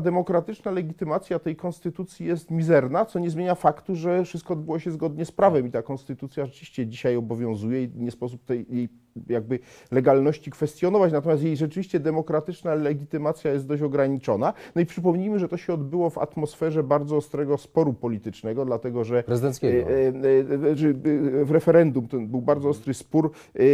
demokratyczna legitymacja tej konstytucji jest mizerna, co nie zmienia faktu, że wszystko odbyło się zgodnie z prawem i ta konstytucja rzeczywiście dzisiaj obowiązuje i nie sposób tej jej jakby legalności kwestionować, natomiast jej rzeczywiście demokratyczna legitymacja jest dość ograniczona. No i przypomnijmy, że to się odbyło w atmosferze bardzo ostrego sporu politycznego, dlatego że Prezydenckiego. E, e, e, w referendum to był bardzo ostry spór,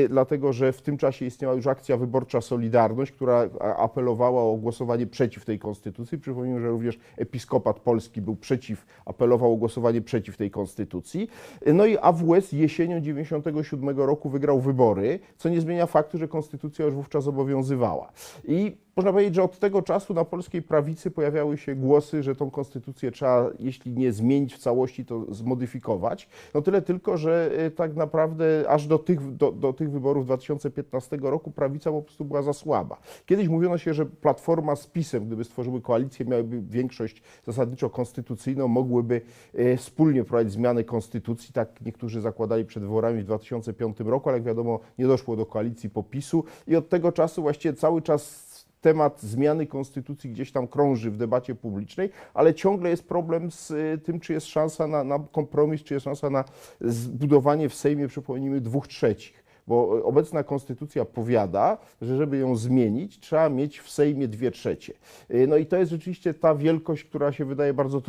dlatego że w tym czasie istniała już akcja wyborcza Solidarność, która apelowała o głosowanie przeciw tej konstytucji. Przypomnijmy, że również episkopat polski był przeciw, apelował o głosowanie przeciw tej konstytucji. No i AWS jesienią 97 roku wygrał wybory, co nie zmienia faktu, że konstytucja już wówczas obowiązywała. I można powiedzieć, że od tego czasu na polskiej prawicy pojawiały się głosy, że tą konstytucję trzeba, jeśli nie zmienić w całości, to zmodyfikować. No tyle tylko, że y, tak naprawdę aż do tych, do, do tych wyborów 2015 roku prawica po prostu była za słaba. Kiedyś mówiono się, że Platforma z PiSem, gdyby stworzyły koalicję, miałyby większość zasadniczo konstytucyjną, mogłyby y, wspólnie prowadzić zmiany konstytucji. Tak niektórzy zakładali przed wyborami w 2005 roku, ale jak wiadomo, nie doszło do koalicji popisu i od tego czasu właściwie cały czas temat zmiany konstytucji gdzieś tam krąży w debacie publicznej, ale ciągle jest problem z y, tym, czy jest szansa na, na kompromis, czy jest szansa na zbudowanie w Sejmie, przypomnijmy, dwóch trzecich. Bo y, obecna konstytucja powiada, że żeby ją zmienić, trzeba mieć w Sejmie dwie trzecie. Y, No i to jest rzeczywiście ta wielkość, która się wydaje bardzo trudna.